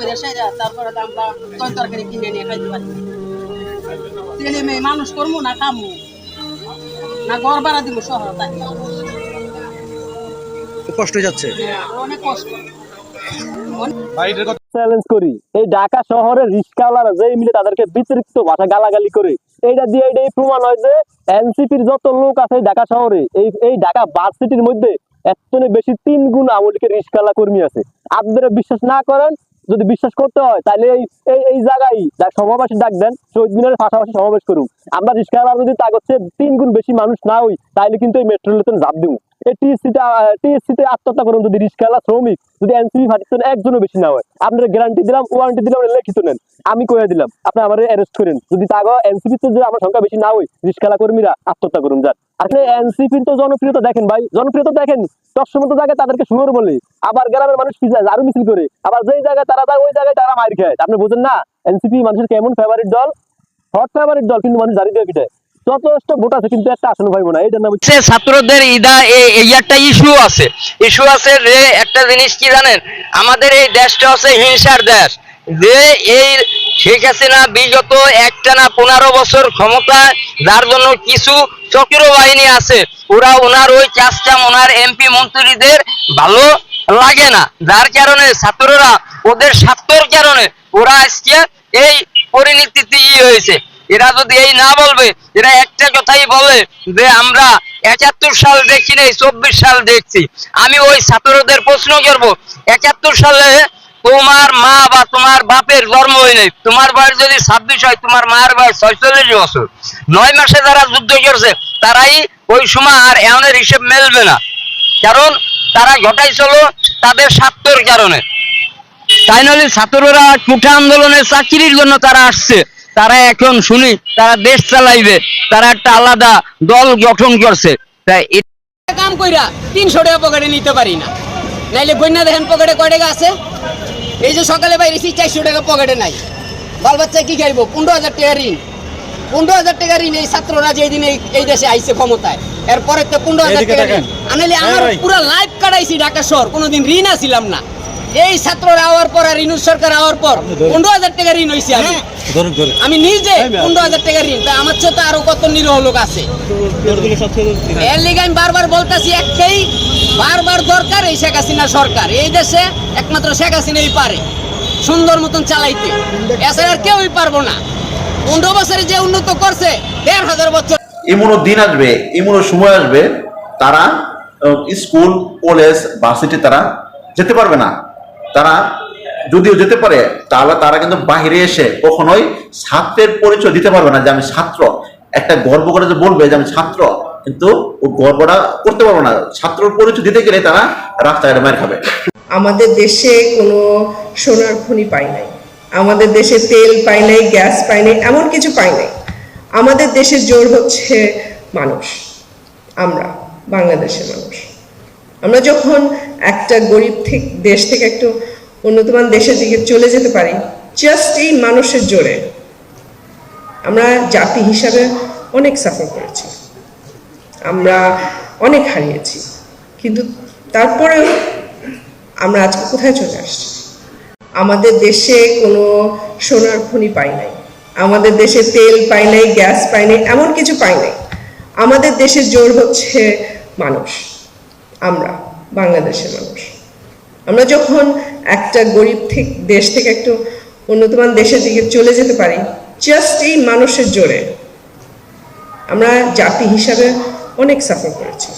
করে সেরা তারপরে আমরা তয় তরকারি কিনে নিয়ে খাইতে পারি। ছেলে মেয়ে মানুষ করব না কামু না ঘর ভাড়া দিব শহর তাই কষ্ট যাচ্ছে। অনেক কষ্ট। চ্যালেঞ্জ করি। এই ঢাকা শহরের রিস্কাওয়ালারা যে মিলে তাদেরকে বিতরিত ভাষা গালাগালি করে এইটা দিয়ে এটাই প্রমাণ হয় যে এনসিপির যত লোক আছে ঢাকা শহরে এই এই ঢাকা বাস সিটির মধ্যে এতনে বেশি তিন গুণ আমলকে রিস্কাওয়ালা কর্মী আছে। আপনারা বিশ্বাস না করেন যদি বিশ্বাস করতে হয়, তাহলে এই এই জায়গায় সমাবেশ ডাক দেন, শহীদ মিনারের পাশাপাশি সমাবেশ করুন আমরা রিস্কাওয়ালা যদি তার হচ্ছে, তিন গুণ বেশি মানুষ না হই, তাহলে কিন্তু এই মেট্রো রেলের ঝাঁপ দিব। এই টিএসসিতে টিএসসিতে আত্মহত্যা করুন যদি রিস্কাওয়ালা শ্রমিক, যদি ফাটিছেন একজনও বেশি না হয়। আপনারা গ্যারান্টি দিলাম ওয়ারেন্টি দিলাম লিখিত নেন। আমি কয়ে দিলাম, আপনি আমার অ্যারেস্ট করেন। যদি তাগো এনসিপিতে যে আমার সংখ্যা বেশি না হয় রিস্কাওয়ালা কর্মীরা আত্মহত্যা করুন, যান। তো জনপ্রিয়তা দেখেন ভাই জনপ্রিয়তা দেখেন। সবসময় জায়গায় তাদেরকে আবার গ্রামের মানুষ পিছায় আরও মিছিল করে। আবার জায়গায় তারা যায়, ওই জায়গায় তারা আপনি বুঝেন না, এনসিপি মানুষের কেমন ফেভারিট দল? হট ফেভারিট দল, কিন্তু মানুষ জারি দিয়ে যথেষ্ট কিন্তু একটা নাম হচ্ছে ছাত্রদের এই- একটা ইস্যু আছে। ইস্যু আছে একটা জিনিস কি জানেন? আমাদের এই দেশটা হচ্ছে হিংসার দেশ। যে এই শেখ হাসিনা বিগত একটা না পনেরো বছর ক্ষমতা, যার জন্য কিছু চক্র বাহিনী আছে। ওরা ওনার ওই কাজটা ওনার এমপি মন্ত্রীদের ভালো লাগে না। যার কারণে ছাত্ররা ওদের স্বার্থের কারণে ওরা আজকে এই পরিণতিতে ই হয়েছে। এরা যদি এই না বলবে, এরা একটা কথাই বলে যে, আমরা একাত্তর সাল দেখি নাই, চব্বিশ সাল দেখছি। আমি ওই ছাত্রদের প্রশ্ন করব, একাত্তর সালে তোমার মা বা বাপের জন্ম হয় নাই। তোমার বয়স যদি ছাব্বিশ হয়, তোমার মায়ের বয়স ছয়চল্লিশ বছর। নয় মাসে যারা যুদ্ধ করছে, তারাই ওই সময় আর এমনের হিসেব মেলবে না। কারণ তারা ঘটাইছিল তাদের স্বার্থের কারণে। তাই নাহলে ছাত্ররা কুঠা আন্দোলনের চাকরির জন্য তারা আসছে। তারা এখন শুনি, তারা দেশ চালাইবে, তারা একটা আলাদা দল গঠন করছে। কাম কইরা তিনশো টাকা পকেটে নিতে পারি না। নাইলে গন্যা দেখেন পকেটে কয় টাকা আছে? এই যে সকালে বাইরেছি চারশো টাকা পকেটে নাই। বাল বাচ্চা কি খাইব? পনেরো হাজার টাকা ঋণ। পনেরো হাজার টাকা ঋণ এই ছাত্ররা যে দিন এই দেশে আইসে ক্ষমতায়। এরপরে তো পনেরো হাজার টাকা ঋণ। আনলে আমার পুরো লাইফ কাটাইছি ঢাকা শহর। কোনোদিন ঋণ আসিলাম না। এই ছাত্ররা আওয়ার পর আর রিনু সরকার আওয়ার পর পনেরো হাজার টাকা ঋণ হয়েছে আমি। আমি নিজে পনেরো হাজার টাকা ঋণ। তা আমার চেয়ে তো আরও কত নিরহ লোক আছে? এর লিগে আমি বারবার বলতেছি একটাই বারবার দরকার এই শেখ হাসিনা সরকার। এই দেশে একমাত্র শেখ হাসিনাই পারে সুন্দর মতন চালাইতে। এছাড়া আর কেউই পারব না। পনেরো বছরে যে উন্নত করছে দেড় হাজার বছর। এমনও দিন আসবে এমনও সময় আসবে তারা স্কুল কলেজ ভার্সিটি তারা যেতে পারবে না। তারা যদিও যেতে পারে, তাহলে তারা কিন্তু বাহিরে এসে কখনোই ছাত্রের পরিচয় দিতে পারবে না যে আমি ছাত্র। একটা গর্ব করে যে বলবে যে আমি ছাত্র, কিন্তু ও গর্বটা করতে পারবে না। ছাত্রর পরিচয় দিতে গেলে তারা রাস্তাঘাটে মার খাবে। আমাদের দেশে কোনো সোনার খনি পাই নাই। আমাদের দেশে তেল পাই নাই, গ্যাস পাই নাই, এমন কিছু পাই নাই। আমাদের দেশের জোর হচ্ছে মানুষ, আমরা, বাংলাদেশের মানুষ। আমরা যখন একটা গরিব থেকে, দেশ থেকে একটু উন্নতমান দেশের দিকে চলে যেতে পারি জাস্ট এই মানুষের জোরে। আমরা জাতি হিসাবে অনেক সাফার করেছি। আমরা অনেক হারিয়েছি। কিন্তু তারপরেও আমরা আজকে কোথায় চলে আসছি? আমাদের দেশে কোনো সোনার খনি পাই নাই। আমাদের দেশে তেল পাই নাই, গ্যাস পাই নাই, এমন কিছু পাই নাই। আমাদের দেশের জোর হচ্ছে মানুষ। আমরা বাংলাদেশের মানুষ। আমরা যখন একটা গরিব থেকে দেশ থেকে একটু উন্নতমান দেশের দিকে চলে যেতে পারি জাস্ট এই মানুষের জোরে আমরা জাতি হিসাবে অনেক সাফার করেছি।